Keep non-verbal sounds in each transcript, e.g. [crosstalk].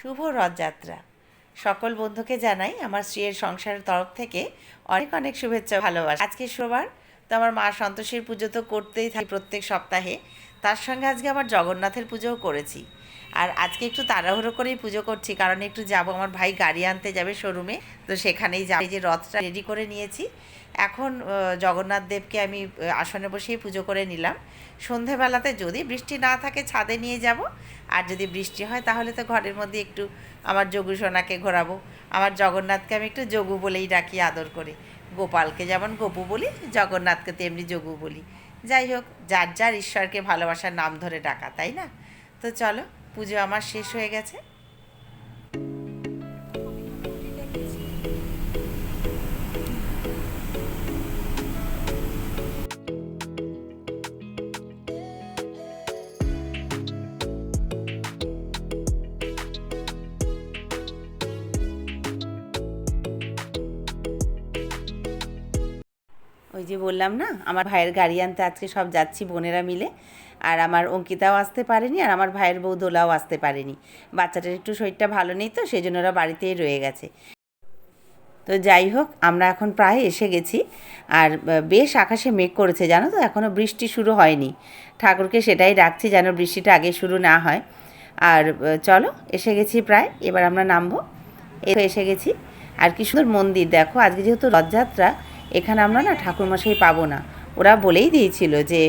শুভ রথযাত্রা। সকল বন্ধুকে জানাই আমার স্ত্রীর সংসারের তরফ থেকে অনেক অনেক শুভেচ্ছা ভালোবাসা। আজকে শোবার তো আমার মা সন্তোষীর পুজো তো করতেই থাকি প্রত্যেক সপ্তাহে। তার সঙ্গে আজকে আমার জগন্নাথের পুজোও করেছি। আর আজকে একটু তাড়াহুড়ো করেই পুজো করছি, কারণ একটু যাব। আমার ভাই গাড়ি আনতে যাবে শোরুমে, তো সেখানেই যাবে। যে রথটা রেডি করে নিয়েছি। এখন জগন্নাথ দেবকে আমি আসনে বসেই পুজো করে নিলাম। সন্ধেবেলাতে যদি বৃষ্টি না থাকে ছাদে নিয়ে যাব আর যদি বৃষ্টি হয়, তাহলে তো ঘরের মধ্যে একটু আমার যোগু সোনাকে ঘোরাবো। আমার জগন্নাথকে আমি একটু যোগু বলেই ডাকি, আদর করে। গোপালকে যেমন গোপু বলি, জগন্নাথকে তেমনি যোগু বলি। যাই হোক, যার যার ঈশ্বরকে ভালোবাসার নাম ধরে ডাকা, তাই না? তো চলো, পুজো আমার শেষ হয়ে গেছে। যে বললাম না, আমার ভাইয়ের গাড়ি আনতে আজকে সব যাচ্ছি বোনেরা মিলে। আর আমার অঙ্কিতাও আসতে পারেনি আর আমার ভাইয়ের বউ দোলাও আসতে পারেনি। বাচ্চাটার একটু শরীরটা ভালো নেই তো, সেই জন্য ওরা বাড়িতেই রয়ে গেছে। তো যাই হোক, আমরা এখন প্রায় এসে গেছি। আর বেশ আকাশে মেঘ করেছে, জানো তো? এখনও বৃষ্টি শুরু হয়নি। ঠাকুরকে সেটাই রাখছি যেন বৃষ্টিটা আগে শুরু না হয়। আর চলো, এসে গেছি প্রায়। এবার আমরা নামবো। এসে গেছি। আর কি সুন্দর মন্দির, দেখো। আজকে যেহেতু রথযাত্রা এখানে আমরা না ঠাকুরমশাই পাবো না। ওরা বলেই দিয়েছিল যে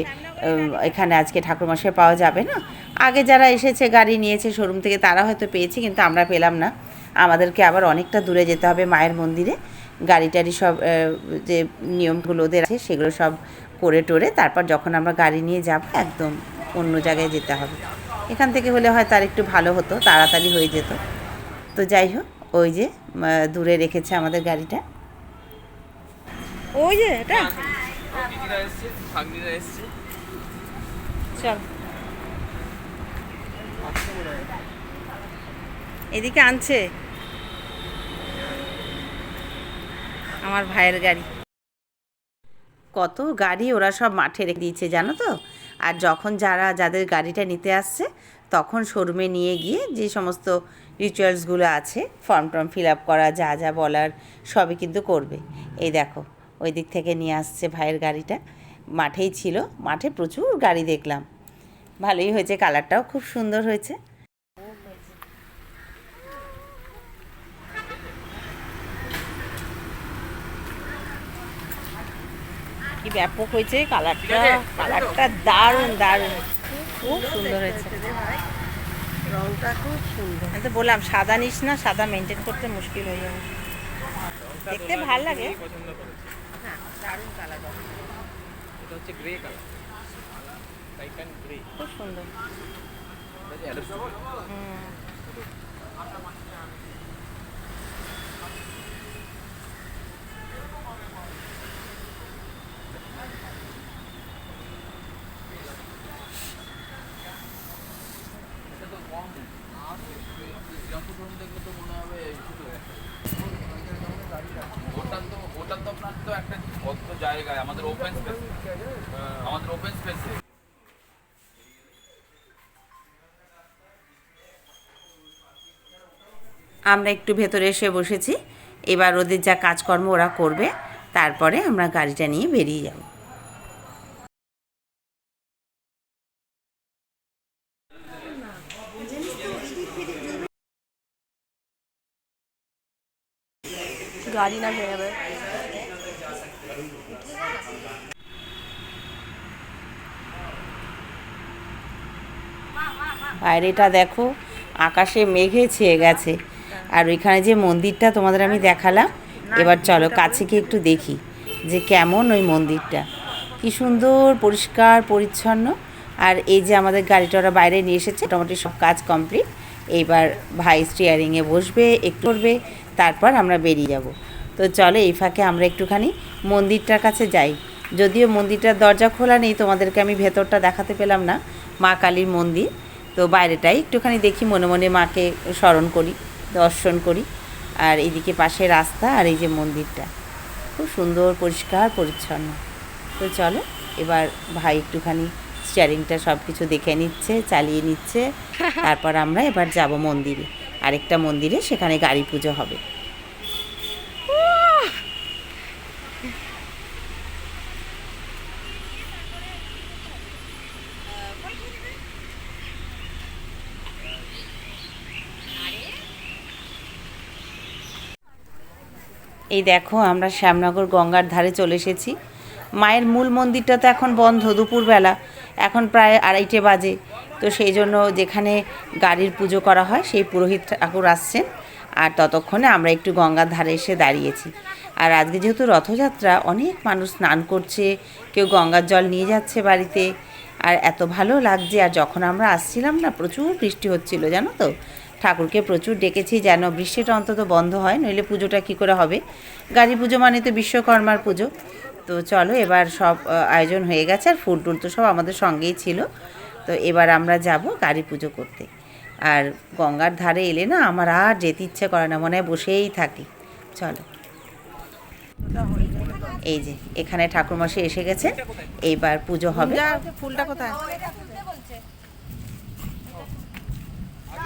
এখানে আজকে ঠাকুরমশাই পাওয়া যাবে না। আগে যারা এসেছে, গাড়ি নিয়েছে শোরুম থেকে, তারা হয়তো পেয়েছে, কিন্তু আমরা পেলাম না। আমাদেরকে আবার অনেকটা দূরে যেতে হবে মায়ের মন্দিরে। গাড়ি টাড়ি সব যে নিয়মগুলো ওদের আছে, সেগুলো সব করে টোরে তারপর যখন আমরা গাড়ি নিয়ে যাব, একদম অন্য জায়গায় যেতে হবে। এখান থেকে হলে হয় তার একটু ভালো হতো, তাড়াতাড়ি হয়ে যেত। তো যাই হোক, ওই যে দূরে রেখেছে আমাদের গাড়িটা। ওই যে এটা? চল। এদিকে আনছে। আমার ভাইয়ের গাড়ি। কত গাড়ি ওরা সব মাঠে রেখে দিয়েছে জানো তো? আর যখন যারা যাদের গাড়িটা নিতে আসছে তখন শোরুমে নিয়ে গিয়ে যে সমস্ত রিচুয়ালসগুলো আছে ফর্ম টর্ম ফিল আপ করা যা যা বলার সবই কিন্তু করবে। এই দেখো ওই দিক থেকে নিয়ে আসছে ভাইয়ের গাড়িটা। মাঠেই ছিল। মাঠে প্রচুর গাড়ি দেখলাম। ভালোই হয়েছে কালারটাও খুব সুন্দর হয়েছে। কি ব্যাপক হয়েছে কালারটা। কালারটা দারুণ দারুণ। খুব সুন্দর হয়েছে। রংটা খুব সুন্দর। আমি তো বললাম সাদা নিস না সাদা মেনটেন করতে মুশকিল হয়ে যাবে। দেখতে ভালো লাগে। দারুণ কালার এটা হচ্ছে গ্রে কালার টাইটান গ্রে খুব সুন্দর। হুম। ওটা তো ওটা তো আপনার তো একটা বদ্ধ জায়গায়, আমাদের ওপেন স্পেস আমাদের ওপেন স্পেসে আমরা একটু ভেতরে এসে বসেছি। এবার ওদের যা কাজকর্ম ওরা করবে, তারপরে আমরা গাড়িটা নিয়ে বেরিয়ে যাব। গাড়ি না ভেঙে যাবে বাইরেটা দেখো, আকাশে মেঘে ছেয়ে গেছে। আর ওইখানে যে মন্দিরটা তোমাদের আমি দেখালাম, এবার চলো কাছে গিয়ে একটু দেখি যে কেমন ওই মন্দিরটা। কি সুন্দর, পরিষ্কার, পরিচ্ছন্ন। আর এই যে আমাদের গাড়িটা ওরা বাইরে নিয়ে এসেছে, মোটামুটি সব কাজ কমপ্লিট। এইবার ভাই স্টিয়ারিংয়ে বসবে, একটু করবে, তারপর আমরা বেরিয়ে যাব। তো চলো এই ফাঁকে আমরা একটুখানি মন্দিরটার কাছে যাই। যদিও মন্দিরটার দরজা খোলা নেই তোমাদেরকে আমি ভেতরটা দেখাতে পেলাম না মা কালীর মন্দির। তো বাইরেটাই একটুখানি দেখি মনে মনে মাকে স্মরণ করি দর্শন করি। আর এইদিকে পাশে রাস্তা আর এই যে মন্দিরটা। খুব সুন্দর পরিষ্কার পরিচ্ছন্ন। তো চলো এবার ভাই একটুখানি স্টিয়ারিংটা সব কিছু দেখে নিচ্ছে চালিয়ে নিচ্ছে। [laughs] তারপর আমরা এবার যাব মন্দিরে। আরেকটা মন্দিরে সেখানে গাড়ি পুজো হবে। এই দেখো, আমরা শ্যামনগর গঙ্গার ধারে চলে এসেছি। মায়ের মূল মন্দিরটা তো এখন বন্ধ, দুপুরবেলা। এখন প্রায় আড়াইটে বাজে। তো সেই জন্য যেখানে গাড়ির পুজো করা হয়, সেই পুরোহিত ঠাকুর আসছেন। আর ততক্ষণে আমরা একটু গঙ্গার ধারে এসে দাঁড়িয়েছি। আর আজকে যেহেতু রথযাত্রা, অনেক মানুষ স্নান করছে, কেউ গঙ্গার জল নিয়ে যাচ্ছে বাড়িতে। আর এত ভালো লাগছে, আর যখন আমরা আসছিলাম না, প্রচুর বৃষ্টি হচ্ছিল, জানো তো? ঠাকুরকে প্রচুর ডেকেছি যেন বৃষ্টিটা অন্তত বন্ধ হয়, নইলে পুজোটা কী করে হবে? গাড়ি পুজো মানে তো বিশ্বকর্মার পুজো। তো চলো এবার সব আয়োজন হয়ে গেছে আর ফুল টুল তো সব আমাদের সঙ্গেই ছিল। তো এবার আমরা যাব গাড়ি পুজো করতে। আর গঙ্গার ধারে এলে না আমার আর যেতে ইচ্ছে করে না, মনে হয় বসেই থাকি। চলো। এই যে, এখানে ঠাকুরমশাই এসে গেছে। এইবার পুজো হবে। ফুলটা কোথায়?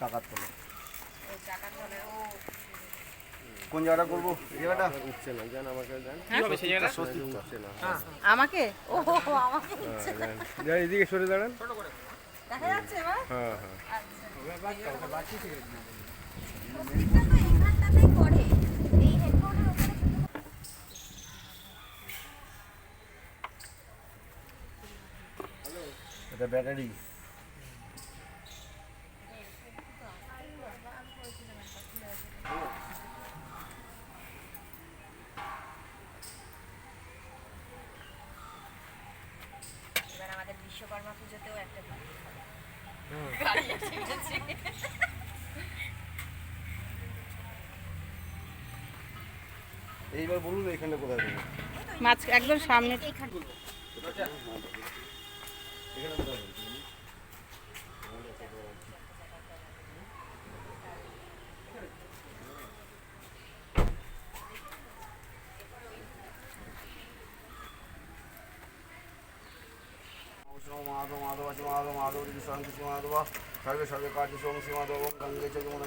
চাকার তলে। কোন জায়গাটা করব? এই জায়গাটা? উঠছে না জান আমাকে জান। সত্যি উঠছে না। আমাকে? ও হো, হো, আমাকে যা এদিকে সরে দাঁড়ান। দেখা যাচ্ছে এবার? হ্যাঁ হ্যাঁ। এটা ব্যাটারি এইবার বলুন এখানে কোথায় মাছ একদম সামনে মাধব మాధవ మాధవ మాధవ మాధవ మాధవ మాధవ সর্বে সর্বে কার্য সোম মাধব গঙ্গে চন্দ্র মনে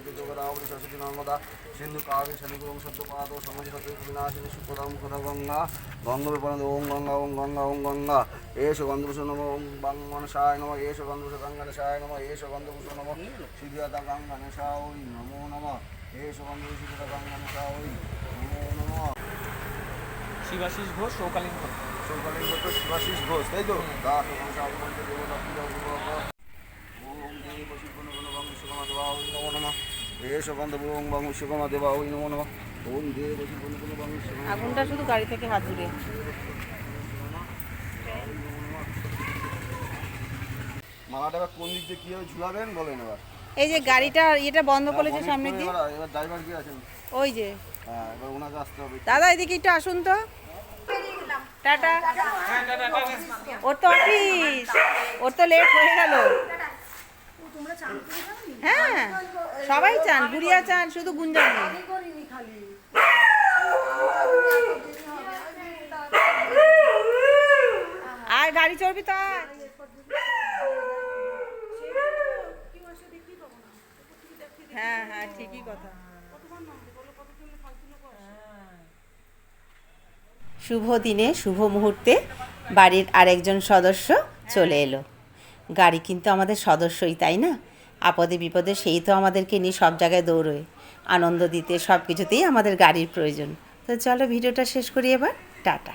সরস্বতী নর্মদা সিন্ধু কাবে শনি গুরুং সত্য পাদ সমাজ সত্য বিনাশিনী সুখদা মুখদা গঙ্গা গঙ্গ বিপরন্দ ওম গঙ্গা ওম গঙ্গা ওম গঙ্গা। এস গন্ধভূষণ নম ওম বাংমনসায় নম এস গন্ধভূষ গঙ্গানসায় নম এস গন্ধভূষণ নম গঙ্গানসা ওই নমো নম। এস গন্ধভূষ ওই নমো নম। শিবাশিস ঘোষ সৌকালীন ঘোষ সরকারের মতো শিবাশিস ঘোষ তাই তো? দাস দেবতা পূজা আগুনটা শুধু গাড়ি থেকে হাত দূরে। মালাটা এবার কোন দিক দিয়ে কীভাবে ঝুলাবেন বলেন এবার। এই যে গাড়িটা এটা বন্ধ সামনে করে দিয়ে। এবার এবার ড্রাইভার কি আছেন ওই যে। হ্যাঁ এবার ওনাকে আসতে হবে। দাদা এদিকে একটু আসুন তো। টাটা। ওর তো অফিস ওর তো লেট হয়ে গেল। হ্যাঁ সবাই চান গুড়িয়া চান শুধু গুঞ্জন আর গাড়ি চড়বি তো হ্যাঁ হ্যাঁ ঠিকই কথা। শুভ দিনে শুভ মুহূর্তে বাড়ির আরেকজন সদস্য চলে এলো। গাড়ি কিন্তু আমাদের সদস্যই, তাই না? আপদে বিপদে সেই তো আমাদেরকে নিয়ে সব জায়গায় দৌড়োয়। আনন্দ দিতে সব কিছুতেই আমাদের গাড়ির প্রয়োজন। তো চলো ভিডিওটা শেষ করি এবার। টাটা।